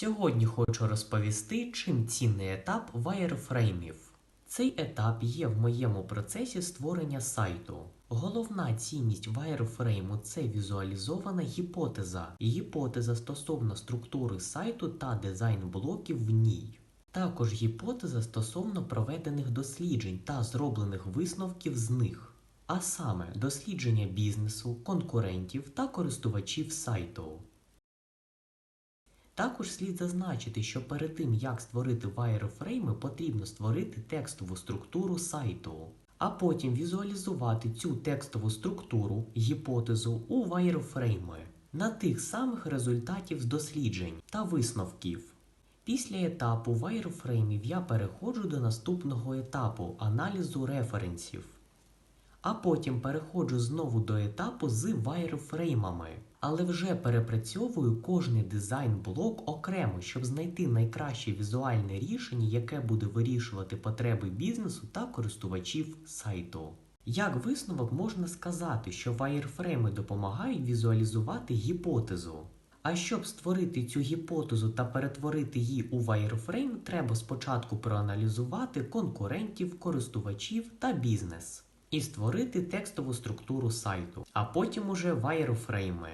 Сьогодні хочу розповісти, чим цінний етап вайрфреймів. Цей етап є в моєму процесі створення сайту. Головна цінність вайрфрейму це візуалізована гіпотеза, гіпотеза стосовно структури сайту та дизайн блоків в ній. Також гіпотеза стосовно проведених досліджень та зроблених висновків з них, а саме дослідження бізнесу, конкурентів та користувачів сайту. Також слід зазначити, що перед тим як створити вайрфрейми, потрібно створити текстову структуру сайту, а потім візуалізувати цю текстову структуру, гіпотезу у вайрфрейми на тих самих результатів з досліджень та висновків. Після етапу вайрфреймів я переходжу до наступного етапу аналізу референсів. А потім переходжу знову до етапу з вайрфреймами, але вже перепрацьовую кожний дизайн-блок окремо, щоб знайти найкраще візуальне рішення, яке буде вирішувати потреби бізнесу та користувачів сайту. Як висновок можна сказати, що вайрфрейми допомагають візуалізувати гіпотезу. А щоб створити цю гіпотезу та перетворити її у вайрфрейм, треба спочатку проаналізувати конкурентів, користувачів та бізнес і створити текстову структуру сайту, а потім уже вайрфрейми.